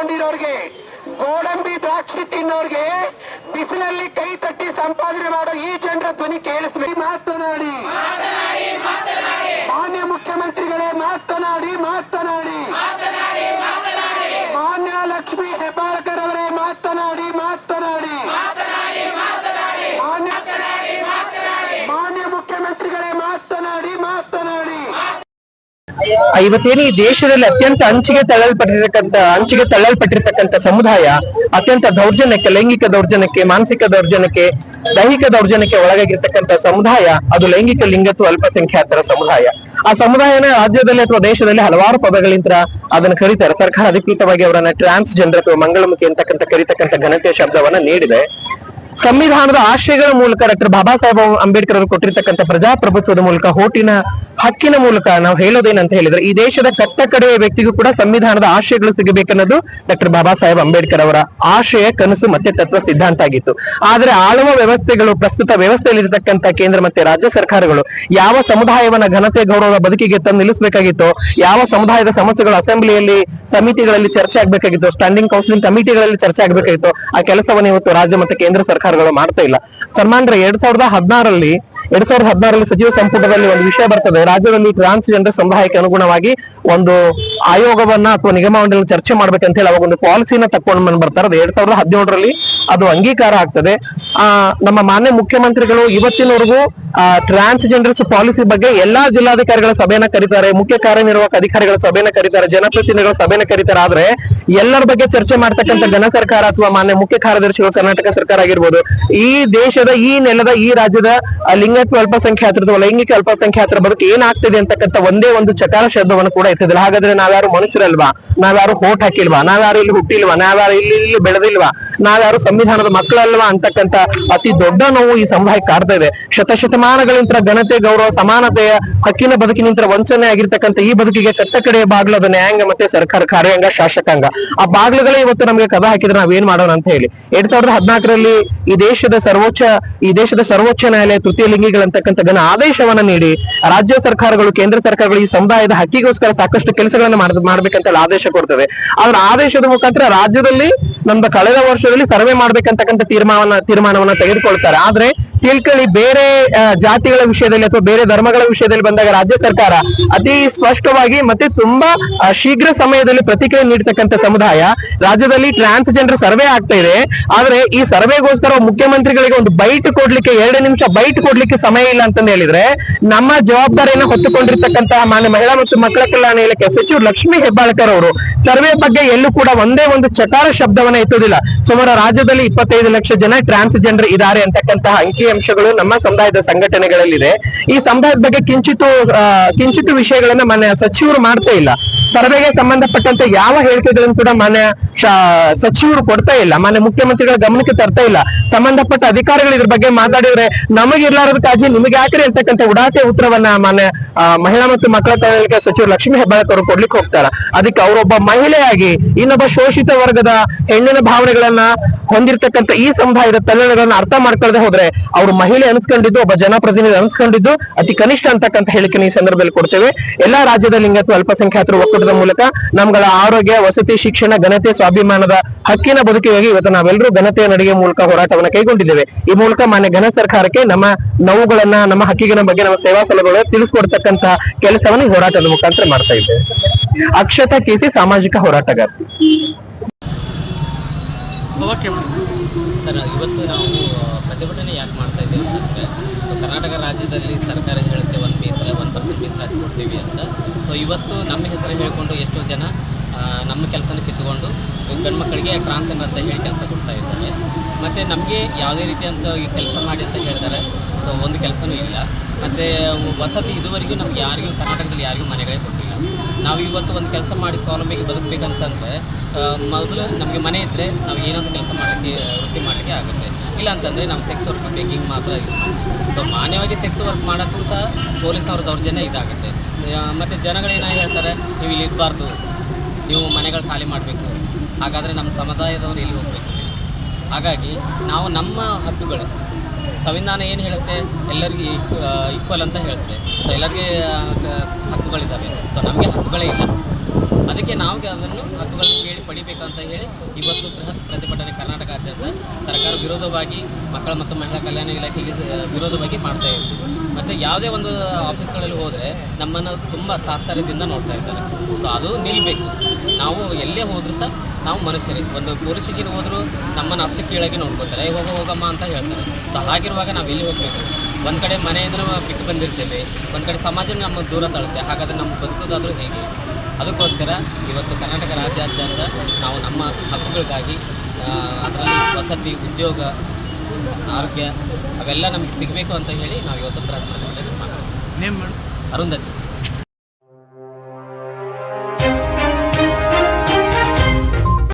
ಇಟ್ಕೊಂಡಿರೋರ್ಗೆ ಗೋಡಂಬಿ ದ್ರಾಕ್ಷಿ ತಿನ್ನೋರ್ಗೆ ಬಿಸಿಲಲ್ಲಿ ಕೈ ತಟ್ಟಿ ಸಂಪಾದನೆ ಮಾಡೋ ಈ ಜನರ ಧ್ವನಿ ಕೇಳಿಸ್ಬೇಕು. ಮಾತನಾಡಿ. ಮಾನ್ಯ ಮುಖ್ಯಮಂತ್ರಿಗಳೇ, ಮಾತನಾಡಿ ಮಾತನಾಡಿ. ಇವತ್ತೇನು ಈ ದೇಶದಲ್ಲಿ ಅತ್ಯಂತ ಅಂಚಿಗೆ ತಳ್ಳಲ್ಪಟ್ಟಿರತಕ್ಕಂತ ಅಂಚಿಗೆ ತಳ್ಳಲ್ಪಟ್ಟಿರ್ತಕ್ಕಂಥ ಸಮುದಾಯ ಅತ್ಯಂತ ದೌರ್ಜನ್ಯಕ್ಕೆ, ಲೈಂಗಿಕ ದೌರ್ಜನ್ಯಕ್ಕೆ, ಮಾನಸಿಕ ದೌರ್ಜನ್ಯಕ್ಕೆ, ದೈಹಿಕ ದೌರ್ಜನ್ಯಕ್ಕೆ ಒಳಗಾಗಿರ್ತಕ್ಕಂಥ ಸಮುದಾಯ ಅದು ಲೈಂಗಿಕ ಲಿಂಗತ್ವ ಅಲ್ಪಸಂಖ್ಯಾತರ ಸಮುದಾಯ. ಆ ಸಮುದಾಯನ ರಾಜ್ಯದಲ್ಲಿ ಅಥವಾ ದೇಶದಲ್ಲಿ ಹಲವಾರು ಪದಗಳಿಂದ ಅದನ್ನ ಕರೀತಾರೆ. ಸರ್ಕಾರ ಅಧಿಕೃತವಾಗಿ ಅವರನ್ನ ಟ್ರಾನ್ಸ್ ಜೆಂಡರ್ ಅಥವಾ ಮಂಗಳಮುಖಿ ಅಂತಕ್ಕಂಥ ಕರೀತಕ್ಕಂಥ ಘನತೆಯ ಶಬ್ದವನ್ನ ನೀಡಿದೆ. ಸಂವಿಧಾನದ ಆಶಯಗಳ ಮೂಲಕ ಡಾಕ್ಟರ್ ಬಾಬಾ ಸಾಹೇಬ್ ಅಂಬೇಡ್ಕರ್ ಅವರು ಕೊಟ್ಟಿರ್ತಕ್ಕಂಥ ಪ್ರಜಾಪ್ರಭುತ್ವದ ಮೂಲಕ ಹೋಟಿನ ಹಕ್ಕಿನ ಮೂಲಕ ನಾವು ಹೇಳೋದೇನಂತ ಹೇಳಿದ್ರೆ, ಈ ದೇಶದ ಕಟ್ಟ ಕಡೆಯ ವ್ಯಕ್ತಿಗೂ ಕೂಡ ಸಂವಿಧಾನದ ಆಶಯಗಳು ಸಿಗಬೇಕನ್ನೋದು ಡಾಕ್ಟರ್ ಬಾಬಾ ಸಾಹೇಬ್ ಅಂಬೇಡ್ಕರ್ ಅವರ ಆಶಯ, ಕನಸು ಮತ್ತೆ ತತ್ವ ಸಿದ್ಧಾಂತ ಆಗಿತ್ತು. ಆದ್ರೆ ಆಳುವ ವ್ಯವಸ್ಥೆಗಳು, ಪ್ರಸ್ತುತ ವ್ಯವಸ್ಥೆಯಲ್ಲಿರತಕ್ಕಂತ ಕೇಂದ್ರ ಮತ್ತೆ ರಾಜ್ಯ ಸರ್ಕಾರಗಳು ಯಾವ ಸಮುದಾಯವನ್ನ ಘನತೆ ಗೌರವದ ಬದುಕಿಗೆ ತಂದು ನಿಲ್ಲಿಸಬೇಕಾಗಿತ್ತು, ಯಾವ ಸಮುದಾಯದ ಸಮಸ್ಯೆಗಳು ಅಸೆಂಬ್ಲಿಯಲ್ಲಿ, ಸಮಿತಿಗಳಲ್ಲಿ ಚರ್ಚೆ ಆಗ್ಬೇಕಾಗಿತ್ತು ಸ್ಟ್ಯಾಂಡಿಂಗ್ ಕೌನ್ಸಿಲಿಂಗ್ ಕಮಿಟಿಗಳಲ್ಲಿ ಚರ್ಚೆ ಆಗ್ಬೇಕಾಗಿತ್ತು, ಆ ಕೆಲಸವನ್ನು ಇವತ್ತು ರಾಜ್ಯ ಮತ್ತೆ ಕೇಂದ್ರ ಸರ್ಕಾರಗಳು ಮಾಡ್ತಾ ಇಲ್ಲ. ಸನ್ಮಾನ್ರೆ ಎರಡ್ ಸಾವಿರದ ಹದಿನಾರಲ್ಲಿ ಎರಡ್ ಸಾವಿರದ ಹದಿನಾರಲ್ಲಿ ಸಚಿವ ಸಂಪುಟದಲ್ಲಿ ಒಂದು ವಿಷಯ ಬರ್ತದೆ ರಾಜ್ಯದಲ್ಲಿ ಟ್ರಾನ್ಸ್ಜೆಂಡರ್ ಸಮುದಾಯಕ್ಕೆ ಅನುಗುಣವಾಗಿ ಒಂದು ಆಯೋಗವನ್ನ ಅಥವಾ ನಿಗಮವನ್ನು ಚರ್ಚೆ ಮಾಡ್ಬೇಕಂತ ಹೇಳಿ ಅವಾಗ ಒಂದು ಪಾಲಿಸಿನ ತಕ್ಕೊಂಡು ಬಂದ್ ಬರ್ತಾರೆ. ಎರಡ್ ಸಾವಿರದ ಹದಿನೇಳರಲ್ಲಿ ಅದು ಅಂಗೀಕಾರ ಆಗ್ತದೆ. ಆ, ನಮ್ಮ ಮಾನ್ಯ ಮುಖ್ಯಮಂತ್ರಿಗಳು ಇವತ್ತಿನವರೆಗೂ ಟ್ರಾನ್ಸ್ಜೆಂಡರ್ಸ್ ಪಾಲಿಸಿ ಬಗ್ಗೆ ಎಲ್ಲಾ ಜಿಲ್ಲಾಧಿಕಾರಿಗಳ ಸಭೆಯನ್ನ ಕರೀತಾರೆ, ಮುಖ್ಯ ಕಾರ್ಯನಿರ್ವಾಹಕ ಅಧಿಕಾರಿಗಳ ಸಭೆಯನ್ನ ಕರೀತಾರೆ, ಜನಪ್ರತಿನಿಧಿಗಳ ಸಭೆಯನ್ನ ಕರೀತಾರೆ. ಆದ್ರೆ ಎಲ್ಲರ ಬಗ್ಗೆ ಚರ್ಚೆ ಮಾಡ್ತಕ್ಕಂಥ ಜನ ಸರ್ಕಾರ ಅಥವಾ ಮಾನ್ಯ ಮುಖ್ಯ ಕಾರ್ಯದರ್ಶಿಗಳು ಕರ್ನಾಟಕ ಸರ್ಕಾರ ಆಗಿರ್ಬೋದು, ಈ ದೇಶದ, ಈ ನೆಲದ, ಈ ರಾಜ್ಯದ ಲಿಂಗತ್ವ ಅಲ್ಪಸಂಖ್ಯಾತರ ಅಥವಾ ಲೈಂಗಿಕ ಅಲ್ಪಸಂಖ್ಯಾತರ ಬದುಕು ಏನಾಗ್ತಿದೆ ಅಂತಕ್ಕಂಥ ಒಂದೇ ಒಂದು ಚಕಾರ ಶಬ್ದವನ್ನು ಕೂಡ ಎತ್ತಿದಿಲ್ಲ ಹಾಗಾದ್ರೆ ನಾವ್ಯಾರು ಮನುಷ್ಯರಲ್ವಾ? ನಾವ್ಯಾರು ಹೋಟ್ ಹಾಕಿಲ್ವಾ? ನಾವ್ಯಾರು ಇಲ್ಲಿ ಹುಟ್ಟಿಲ್ವಾ? ನಾವ್ಯಾರು ಇಲ್ಲಿ ಇಲ್ಲಿ ಬೆಳೆದಿಲ್ವಾ? ನಾವ್ಯಾರು ಸಂವಿಧಾನದ ಮಕ್ಕಳಲ್ವಾ ಅಂತಕ್ಕಂತ ಅತಿ ದೊಡ್ಡ ನೋವು ಈ ಸಮುದಾಯ ಕಾಡ್ತಾ ಇದೆ. ಶತಶತಮಾನಗಳಿಂದ ಘನತೆ, ಗೌರವ ಸಮಾನತೆಯ ಹಕ್ಕಿನ ಬದುಕಿನಿಂದ ವಂಚನೆ ಆಗಿರ್ತಕ್ಕಂಥ ಈ ಬದುಕಿಗೆ ಕಟ್ಟ ಕಡೆಯ ಬಾಗ್ಲದ ನ್ಯಾಯಾಂಗ ಮತ್ತೆ ಸರ್ಕಾರ ಕಾರ್ಯಾಂಗ, ಶಾಸಕಾಂಗ. ಆ ಬಾಗ್ಲುಗಳೇ ಇವತ್ತು ನಮಗೆ ಕದ ಹಾಕಿದ್ರೆ ನಾವೇನ್ ಮಾಡೋಣ ಅಂತ ಹೇಳಿ. ಎರಡ್ ಸಾವಿರದ ಹದಿನಾಲ್ಕರಲ್ಲಿ ಈ ದೇಶದ ಸರ್ವೋಚ್ಚ, ಈ ದೇಶದ ಸರ್ವೋಚ್ಚ ನ್ಯಾಯಾಲಯ ತೃತೀಯ ಲಿಂಗಿಗಳಂತಕ್ಕಂಥ ಘನ ಆದೇಶವನ್ನ ನೀಡಿ, ರಾಜ್ಯ ಸರ್ಕಾರಗಳು, ಕೇಂದ್ರ ಸರ್ಕಾರಗಳು ಈ ಸಮುದಾಯದ ಹಕ್ಕಿಗೋಸ್ಕರ ಸಾಕಷ್ಟು ಕೆಲಸಗಳನ್ನು ಮಾಡ್- ಮಾಡ್ಬೇಕಂತ ಆದೇಶ ಕೊಡ್ತದೆ. ಆದ್ರೆ ಆದೇಶದ ಮುಖಾಂತರ ರಾಜ್ಯದಲ್ಲಿ ನಮ್ದು ಕಳೆದ ವರ್ಷದಲ್ಲಿ ಸರ್ವೆ ಮಾಡ್ಬೇಕಂತಕ್ಕಂಥ ತೀರ್ಮಾನ, ತೀರ್ಮಾನವನ್ನ ತೆಗೆದುಕೊಳ್ತಾರೆ. ಆದ್ರೆ ತಿಳ್ಕೊಳ್ಳಿ, ಬೇರೆ ಜಾತಿಗಳ ವಿಷಯದಲ್ಲಿ ಅಥವಾ ಬೇರೆ ಧರ್ಮಗಳ ವಿಷಯದಲ್ಲಿ ಬಂದಾಗ ರಾಜ್ಯ ಸರ್ಕಾರ ಅತಿ ಸ್ಪಷ್ಟವಾಗಿ ಮತ್ತೆ ತುಂಬಾ ಶೀಘ್ರ ಸಮಯದಲ್ಲಿ ಪ್ರತಿಕ್ರಿಯೆ ನೀಡತಕ್ಕಂಥ ಸಮುದಾಯ. ರಾಜ್ಯದಲ್ಲಿ ಟ್ರಾನ್ಸ್ ಜೆಂಡರ್ ಸರ್ವೆ ಆಗ್ತಾ ಇದೆ. ಆದ್ರೆ ಈ ಸರ್ವೆಗೋಸ್ಕರ ಮುಖ್ಯಮಂತ್ರಿಗಳಿಗೆ ಒಂದು ಬೈಟ್ ಕೊಡ್ಲಿಕ್ಕೆ, ಎರಡು ನಿಮಿಷ ಬೈಟ್ ಕೊಡ್ಲಿಕ್ಕೆ ಸಮಯ ಇಲ್ಲ ಅಂತಂದು ಹೇಳಿದ್ರೆ, ನಮ್ಮ ಜವಾಬ್ದಾರಿಯನ್ನು ಹೊತ್ತುಕೊಂಡಿರ್ತಕ್ಕಂತಹ ಮಾನ್ಯ ಮಹಿಳಾ ಮತ್ತು ಮಕ್ಕಳ ಕಲ್ಯಾಣ ಇಲಾಖೆ ಸಚಿವ ಲಕ್ಷ್ಮೀ ಹೆಬ್ಬಾಳ್ಕರ್ ಅವರು ಸರ್ವೆ ಬಗ್ಗೆ ಎಲ್ಲೂ ಕೂಡ ಒಂದೇ ಒಂದು ಚಕಾರ ಶಬ್ದವನ್ನ ಎತ್ತುವುದಿಲ್ಲ. ಸುಮಾರು ರಾಜ್ಯದಲ್ಲಿ ಇಪ್ಪತ್ತೈದು ಲಕ್ಷ ಜನ ಟ್ರಾನ್ಸ್ ಜೆಂಡರ್ ಇದ್ದಾರೆ ಅಂತಕ್ಕಂತಹ ಅಂಕಿಅಂಶಗಳು ನಮ್ಮ ಸಮುದಾಯದ ಸಂಘಟನೆಗಳಲ್ಲಿದೆ. ಈ ಸಮುದಾಯದ ಬಗ್ಗೆ ಕಿಂಚಿತು ಕಿಂಚಿತು ವಿಷಯಗಳನ್ನ ಮಾನ್ಯ ಸಚಿವರು ಮಾಡ್ತಾ ಇಲ್ಲ. ಸರ್ವೆಗೆ ಸಂಬಂಧಪಟ್ಟಂತೆ ಯಾವ ಹೇಳಿಕೆಗಳನ್ನು ಕೂಡ ಮಾನ್ಯ ಸಚಿವರು ಕೊಡ್ತಾ ಇಲ್ಲ. ಮಾನ್ಯ ಮುಖ್ಯಮಂತ್ರಿಗಳ ಗಮನಕ್ಕೆ ತರ್ತಾ ಇಲ್ಲ. ಸಂಬಂಧಪಟ್ಟ ಅಧಿಕಾರಿಗಳು ಇದ್ರ ಬಗ್ಗೆ ಮಾತಾಡಿದ್ರೆ ನಮಗಿರ್ಲಾರದ ಕಾಜಿ ನಿಮಗೆ ಯಾಕ್ರಿ ಅಂತಕ್ಕಂಥ ಉಡಾಸೆ ಉತ್ತರವನ್ನ ಮಾನ್ಯ ಮಹಿಳಾ ಮತ್ತು ಮಕ್ಕಳ ಕಲ್ಯಾಣ ಸಚಿವರು ಲಕ್ಷ್ಮೀ ಹೆಬ್ಬಾಳ್ಕರ್ ಅವರು ಕೊಡ್ಲಿಕ್ಕೆ ಹೋಗ್ತಾರ. ಅದಕ್ಕೆ ಅವರೊಬ್ಬ ಮಹಿಳೆಯಾಗಿ ಇನ್ನೊಬ್ಬ ಶೋಷಿತ ವರ್ಗದ ಹೆಣ್ಣಿನ ಭಾವನೆಗಳನ್ನ ಹೊಂದಿರತಕ್ಕಂಥ ಈ ಸಮುದಾಯದ ತಲೆಗಳನ್ನ ಅರ್ಥ ಮಾಡ್ಕೊಳ್ಳದೆ ಹೋದ್ರೆ ಅವರು ಮಹಿಳೆ ಅನ್ಸ್ಕೊಂಡಿದ್ದು, ಒಬ್ಬ ಜನಪ್ರತಿನಿಧಿ ಅನ್ಸ್ಕೊಂಡಿದ್ದು, ಅತಿ ಕನಿಷ್ಠ ಅಂತಕ್ಕಂಥ ಹೇಳಿಕೆ ಈ ಸಂದರ್ಭದಲ್ಲಿ ಕೊಡ್ತೇವೆ. ಎಲ್ಲಾ ರಾಜ್ಯದ ಲಿಂಗತ್ವ, ಅಲ್ಪಸಂಖ್ಯಾತರು, ಒಕ್ಕೂಟದ ಮೂಲಕ ನಮ್ಗಳ ಆರೋಗ್ಯ, ವಸತಿ, ಶಿಕ್ಷಣ, ಘನತೆ, ಸ್ವಾಭಿಮಾನದ ಹಕ್ಕಿನ ಬದುಕಿಗಾಗಿ ಇವತ್ತು ನಾವೆಲ್ಲರೂ ಘನತೆಯ ನಡಿಗೆ ಮೂಲಕ ಹೋರಾಟವನ್ನು ಕೈಗೊಂಡಿದ್ದೇವೆ. ಈ ಮೂಲಕ ಮಾನ್ಯ ಘನ ಸರ್ಕಾರಕ್ಕೆ ನಮ್ಮ ನೋವುಗಳನ್ನ, ನಮ್ಮ ಹಕ್ಕಿಗಿನ ಬಗ್ಗೆ ನಮ್ಮ ಸೇವಾ ಸಲಹೆಗಳು ತಿಳಿಸ್ಕೊಡ್ತಕ್ಕಂತ ಕೆಲಸವನ್ನು ಹೋರಾಟದ ಮುಖಾಂತರ ಮಾಡ್ತಾ ಇದ್ದೇವೆ. ಅಕ್ಷತಾ ಕೇಸಿ ಸಾಮಾಜಿಕ ಹೋರಾಟಗಾರ ಸರ್, ಇವತ್ತು ನಾವು ಪ್ರತಿಭಟನೆ ಯಾಕೆ ಮಾಡ್ತಾ ಇದ್ದೀವಿ ಅಂತಂದರೆ ಸೊ ಕರ್ನಾಟಕ ರಾಜ್ಯದಲ್ಲಿ ಸರ್ಕಾರ ಹೇಳುತ್ತೆ ಒಂದು ಮೀಸಲು ಒಂದು ಪರ್ಸೆಂಟ್ ಮೀಸಲಾತಿ ಕೊಡ್ತೀವಿ ಅಂತ. ಸೊ ಇವತ್ತು ನಮ್ಮ ಹೆಸರು ಹೇಳಿಕೊಂಡು ಎಷ್ಟೋ ಜನ ನಮ್ಮ ಕೆಲಸನ ಕಿತ್ತುಕೊಂಡು ಗಂಡು ಮಕ್ಕಳಿಗೆ ಟ್ರಾನ್ಸ್ಫರ್ ಅಂತ ಹೇಳಿ ಕೆಲಸ ಕೊಡ್ತಾ ಇದ್ದಾರೆ. ಮತ್ತು ನಮಗೆ ಯಾವುದೇ ರೀತಿಯಂಥ ಈ ಕೆಲಸ ಮಾಡಿ ಅಂತ ಹೇಳಿದ್ದಾರೆ ಸೊ ಒಂದು ಕೆಲಸನೂ ಇಲ್ಲ. ಮತ್ತು, ವಸತಿ ಇದುವರೆಗೂ ನಮ್ಗೆ ಯಾರಿಗೂ, ಕರ್ನಾಟಕದಲ್ಲಿ ಯಾರಿಗೂ ಮನೆಗಳೇ ಕೊಟ್ಟಿಲ್ಲ. ನಾವು ಇವತ್ತು ಒಂದು ಕೆಲಸ ಮಾಡಿ ಸ್ವಾವಲಂಬಿಗೆ ಬದುಕಬೇಕಂತಂದರೆ ಮೊದಲು ನಮಗೆ ಮನೆ ಇದ್ದರೆ ನಾವು ಏನೊಂದು ಕೆಲಸ ಮಾಡೋಕ್ಕೆ, ವೃತ್ತಿ ಮಾಡಲಿಕ್ಕೆ ಆಗುತ್ತೆ. ಇಲ್ಲ ಅಂತಂದರೆ ನಾವು ಸೆಕ್ಸ್ ವರ್ಕ್ ಬೇಕಿಂಗ್ ಮಾತ್ರ ಸೊ ಮಾನ್ಯವಾಗಿ ಸೆಕ್ಸ್ ವರ್ಕ್ ಮಾಡೋಕ್ಕೂ ಸಹ ಪೊಲೀಸ್ನವ್ರ ದೌರ್ಜನ್ಯ ಇದಾಗುತ್ತೆ. ಮತ್ತು ಜನಗಳೇನಾಗಿ ಹೇಳ್ತಾರೆ, ನೀವು ಇಲ್ಲಿ ಇರಬಾರ್ದು. ನೀವು ಮನೆಗಳು ಖಾಲಿ ಮಾಡಬೇಕು. ಹಾಗಾದರೆ ನಮ್ಮ ಸಮುದಾಯದವರು ಇಲ್ಲಿ ಹೋಗಬೇಕು? ಹಾಗಾಗಿ, ನಾವು ನಮ್ಮ ಹಕ್ಕುಗಳು ಸಂವಿಧಾನ ಏನು ಹೇಳುತ್ತೆ ಎಲ್ಲರಿಗೂ ಈಕ್ವಲ್ ಅಂತ ಹೇಳುತ್ತೆ. ಸೊ ಎಲ್ಲರಿಗೆ ಹಕ್ಕುಗಳಿದ್ದಾವೆ. ಸೊ ನಮಗೆ ಹಕ್ಕುಗಳೇ ಇಲ್ಲ. ಅದಕ್ಕೆ ನಾವು ಅದನ್ನು ಹಕ್ಕುಗಳನ್ನು ಕೇಳಿ ಪಡಿಬೇಕು ಅಂತ ಹೇಳಿ ಇವತ್ತು ಬೃಹತ್ ಪ್ರತಿಭಟನೆ ಕರ್ನಾಟಕಾದ್ಯಂತ ಸರ್ಕಾರ ವಿರೋಧವಾಗಿ ಮಕ್ಕಳ ಮತ್ತು ಮಹಿಳಾ ಕಲ್ಯಾಣ ಇಲಾಖೆಗೆ ವಿರೋಧವಾಗಿ ಮಾಡ್ತಾ ಇದ್ದೀವಿ ಮತ್ತು ಯಾವುದೇ ಒಂದು ಆಫೀಸ್ಗಳಲ್ಲಿ ಹೋದರೆ ನಮ್ಮನ್ನು ತುಂಬ ತಾತ್ಸಾರದಿಂದ ನೋಡ್ತಾ ಇದ್ದಾರೆ. ಸೊ ಅದು ನಿಲ್ಲಬೇಕು ನಾವು ಎಲ್ಲೇ ಹೋದರೂ ಸಹ ನಾವು ಮನುಷ್ಯರೇ. ಒಂದು ಪೊಲೀಸ್ ಸ್ಟೇಷನ್ ಹೋದರೂ ನಮ್ಮನ್ನು ಅಷ್ಟು ಕೀಳಾಗಿ ನೋಡ್ಕೊತಾರೆ "ಏ, ಹೋಗ ಹೋಗಮ್ಮ ಅಂತ ಹೇಳ್ತಾರೆ. ಸೊ ಹಾಗಿರುವಾಗ ನಾವು ಎಲ್ಲಿ ಹೋಗಬೇಕು? ಒಂದು ಕಡೆ ಮನೆಯಿಂದ ಬಿಟ್ಟು ಬಂದಿರ್ತೇವೆ ಒಂದು ಕಡೆ ಸಮಾಜ ನಮ್ಮ ದೂರ ತಳುತ್ತೆ ಹಾಗಾದರೆ ನಮ್ಮ ಬದುಕೋದಾದರೂ ಹೇಗೆ? ಅದಕ್ಕೋಸ್ಕರ ಇವತ್ತು ಕರ್ನಾಟಕ ರಾಜ್ಯಾದ್ಯಂತ ನಾವು ನಮ್ಮ ಹಕ್ಕುಗಳಿಗಾಗಿ ಅದರಲ್ಲಿ ವಸತಿ ಉದ್ಯೋಗ ಆರೋಗ್ಯ ಅವೆಲ್ಲ ನಮಗೆ ಸಿಗಬೇಕು ಅಂತ ಹೇಳಿ ನಾವು ಇವತ್ತು ಪ್ರತಿಭಟನೆ ಮಾಡ್ತೀವಿ ಅರುಂಧತಿ.